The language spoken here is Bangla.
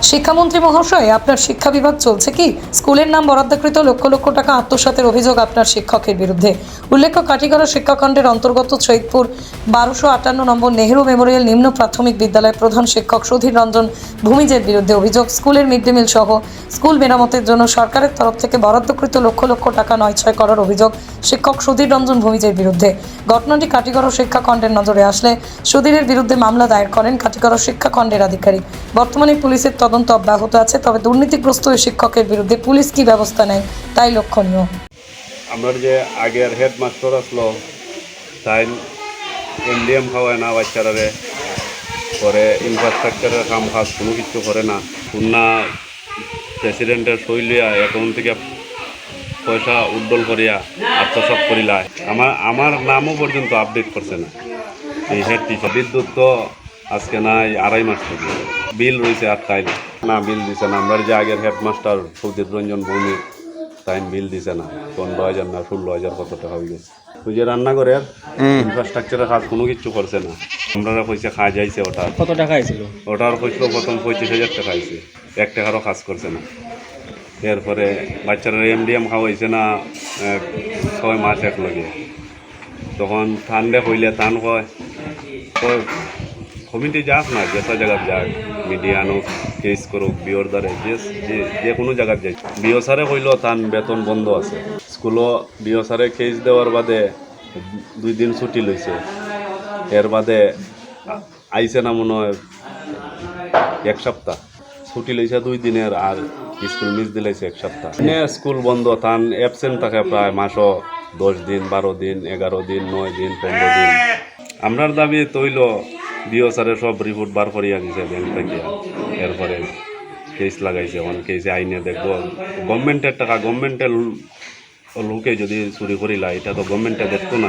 শিক্ষামন্ত্রী মহাশয়, আপনার শিক্ষা বিভাগ চলছে কি? স্কুলের নাম বরাদ্দকৃত লক্ষ লক্ষ টাকা আত্মসাতের অভিযোগ আপনার শিক্ষকের বিরুদ্ধে। উল্লেখ্য, কাটিগড়া শিক্ষাখণ্ডের অন্তর্গত সৈদপুর বারোশো আটান্ন নম্বর নেহেরু মেমোরিয়াল নিম্ন প্রাথমিক বিদ্যালয়ের প্রধান শিক্ষক সুধীর রঞ্জন ভূমিজের বিরুদ্ধে অভিযোগ। স্কুলের মিড ডে মিল সহ স্কুল মেরামতের জন্য সরকারের তরফ থেকে বরাদ্দকৃত লক্ষ লক্ষ টাকা নয় ছয় করার অভিযোগ। শিক্ষক সুধীর রঞ্জন ভূমিজের বিরুদ্ধে। ঘটনাটি কাটিগড় শিক্ষাখণ্ডের নজরে আসলে সুধীরের বিরুদ্ধে মামলা দায়ের করেন কাটিগড় শিক্ষাখণ্ডের আধিকারিক। বর্তমানে পুলিশের তদন্ত অব্যাহত আছে, তবে দুর্নীতিগ্রস্ত ওই শিক্ষকের বিরুদ্ধে পুলিশ কি ব্যবস্থা নেয় তাই লক্ষণীয়। আমার যে আগের হেডমাস্টার আসলো, তাই এমডিএম খাওয়ায় না বাচ্চারারে পরে ইনফ্রাস্ট্রাকচারের কাম কাজ কোনো কিছু করে না। পুনা প্রেসিডেন্টের লইয়া অ্যাকাউন্ট থেকে পয়সা উড্ডল করিয়া আত্মসাৎ করিলায়। আমার আমার নামও পর্যন্ত আপডেট করছে না। এই হেড টিচার বিদ্যুৎ তো আজকে নাই আড়াই মাস থেকে। বিল রয়েছে আটকাইল না। বিল দিছে না। আমার যে আগের হেডমাস্টার সুদীপ রঞ্জন ভৌমিক তাই বিল দিছে না। পনেরো হাজার না ষোলো হাজার কত টাকা হয়ে গেছে। ওই যে রান্নাঘরের ইনফ্রাস্ট্রাকচারের কাজ কোনো কিছু করছে না। আমরা পয়সা খাওয়া যাইছে ওটা কত টাকা আইছিল ওটার পয়সা প্রথম পঁয়ত্রিশ হাজার টাকা আইছে এক টাকারও কাজ করছে না। এরপরে বাচ্চারা এমডিএম খাওয়াইছে না ছয় মাস এক লগে। তখন ঠান্ডা হইলে টান কয় কমিটি যাক না, যেসা জায়গাত যাক মিডিয়ানো কেস করুক বিওর দ্বারে, যে, যে- যে কোনো জায়গাত যাই। বিও সারে কইল, তান, বেতন বন্ধ আছে। স্কুলও বিও সারে কেস দেওয়ার বাদে দুই দিন ছুটি লইছে। এর বাদে আইছে না মনে হয় এক সপ্তাহ। ছুটি লইছে দুই দিনের আর স্কুল মিস দিলাইছে এক সপ্তাহ। স্কুল বন্ধ, তান অ্যাবসেন্ট থাকে প্রায় মাসও দশ দিন, বারো দিন, এগারো দিন, নয় দিন, পনেরো দিন। আমরার দাবি তৈল বিও স্যারের সব রিপোর্ট বার করিয়া দিছে ব্যাংক থেকে। এরপরে কেস লাগাইছে এখন কেসে আইনে দেখব। গভর্নমেন্টের টাকা গভর্নমেন্টের লোকে যদি চুরি করিলা, এটা তো গভর্নমেন্টে দেখতো না।